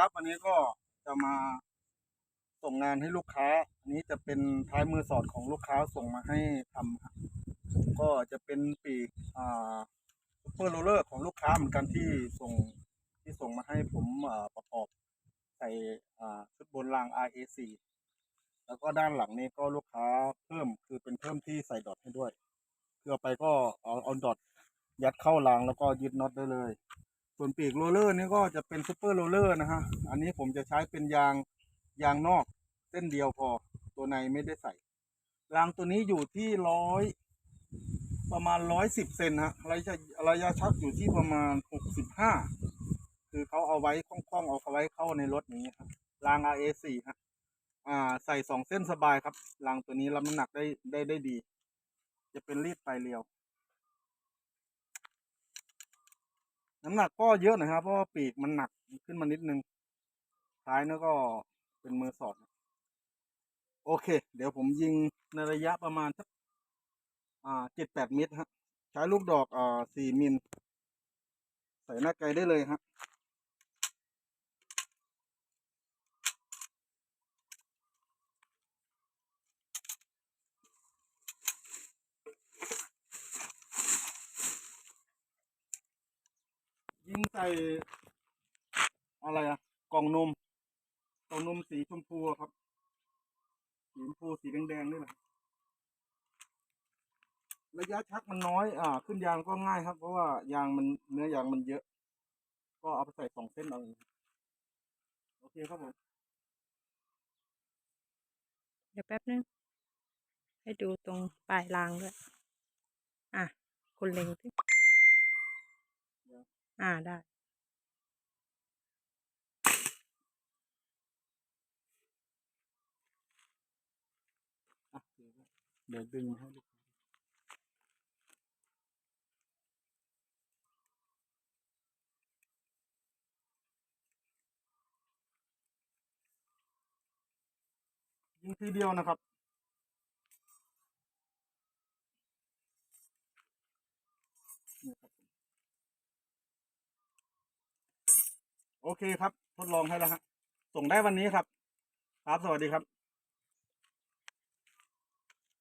ครับ วันนี้ก็จะมาส่งงานให้ลูกค้า อันนี้จะเป็นท้ายมือสอดของลูกค้าส่งมาให้ทำก็จะเป็นปีกอ่าซุปเปอร์โรเลอร์ของลูกค้าเหมือนกันที่ส่งที่ส่งมาให้ผมอ่าประกอบใส่อ่าชุดบนราง RA4 แล้วก็ด้านหลังนี้ก็ลูกค้าเพิ่มคือเป็นเพิ่มที่ใส่ดอทให้ด้วยคือเอไปก็เอาเอาดอทยัดเข้ารางแล้วก็ยึดน็อตได้เลย ส่วนปีกโรเลอร์นี่ก็จะเป็นซูเปอร์โรเลอร์นะฮะ อันนี้ผมจะใช้เป็นยางยางนอกเส้นเดียวพอ ตัวในไม่ได้ใส่รางตัวนี้อยู่ที่ร้อยประมาณร้อยสิบเซนฮะระยะระยะชักอยู่ที่ประมาณหกสิบห้าคือเขาเอาไว้คล่องๆ เอาไว้เข้าในรถอย่างนี้ครับราง RA4 ฮะอ่า ใส่สองเส้นสบายครับรางตัวนี้รับน้ำหนักได้ได้ได้ดี จะเป็นรีดปเรียว น้ำหนักก็เยอะนะครับ เพราะว่าปีกมันหนักขึ้นมานิดนึงท้ายนี่ก็เป็นมือสอด โอเค เดี๋ยวผมยิงในระยะประมาณสักอ่าเจ็ดแปดเมตรฮะ ใช้ลูกดอกอ่าสี่มิล ใส่หน้าไกลได้เลยฮะ ยิงใส่อะไรอะกล่องนมกล่องนมสีชมพูครับ สีชมพูสีแดงๆนี่แหละระยะชักมันน้อย อ่า ขึ้นยางก็ง่ายครับ เพราะว่ายางมันเนื้อยางมันเยอะ ก็เอาไปใส่สองเส้นเอาเองโอเคครับผม เดี๋ยวแป๊บนึง ให้ดูตรงปลายรางด้วย อะคุณเล็งสิ อ่าได้ อะเดี๋ยวเดี๋ยวดึงให้ลูกยิงทีเดียวนะครับ นี่ครับผม โอเคครับ ทดลองให้แล้วฮะส่งได้วันนี้ครับ ครับ สวัสดีครับ